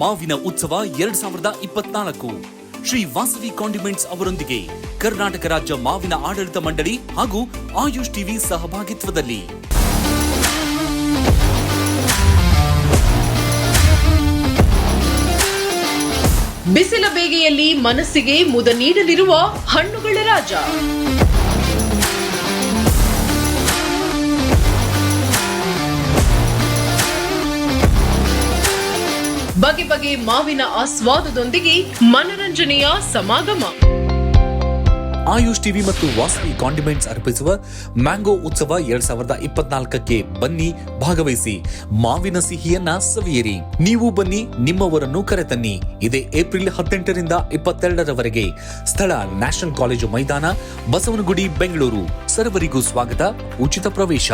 ಮಾವಿನ ಉತ್ಸವ ಎರಡ್ ಸಾವಿರದ ಇಪ್ಪತ್ನಾಲ್ಕು. ಶ್ರೀ ವಾಸವಿ ಕಾಂಡಿಮೆಂಟ್ಸ್ ಅವರೊಂದಿಗೆ ಕರ್ನಾಟಕ ರಾಜ್ಯ ಮಾವಿನ ಆಡಳಿತ ಮಂಡಳಿ ಹಾಗೂ ಆಯುಷ್ ಟಿವಿ ಸಹಭಾಗಿತ್ವದಲ್ಲಿ. ಬಿಸಿಲ ಬೇಗೆಯಲ್ಲಿ ಮನಸ್ಸಿಗೆ ಮುದ ನೀಡಲಿರುವ ಹಣ್ಣುಗಳ ರಾಜ. ಬಗೆ ಬಗೆ ಮಾವಿನ ಆಸ್ವಾದದೊಂದಿಗೆ ಮನರಂಜನೆಯ ಸಮಾಗಮ. ಆಯುಷ್ ಟಿವಿ ಮತ್ತು ವಾಸವಿ ಕಾಂಡಿಮೆಂಟ್ಸ್ ಅರ್ಪಿಸುವ ಮ್ಯಾಂಗೋ ಉತ್ಸವ ಎರಡ್ ಸಾವಿರದ ಇಪ್ಪತ್ನಾಲ್ಕಕ್ಕೆ ಬನ್ನಿ, ಭಾಗವಹಿಸಿ. ಮಾವಿನ ಸಿಹಿಯನ್ನ ಸವಿಯಿರಿ. ನೀವು ಬನ್ನಿ, ನಿಮ್ಮವರನ್ನು ಕರೆತನ್ನಿ. ಇದೇ ಏಪ್ರಿಲ್ ಹದಿನೆಂಟರಿಂದ ಇಪ್ಪತ್ತೆರಡರವರೆಗೆ ಸ್ಥಳ ನ್ಯಾಷನಲ್ ಕಾಲೇಜು ಮೈದಾನ, ಬಸವನಗುಡಿ, ಬೆಂಗಳೂರು. ಸರ್ವರಿಗೂ ಸ್ವಾಗತ, ಉಚಿತ ಪ್ರವೇಶ.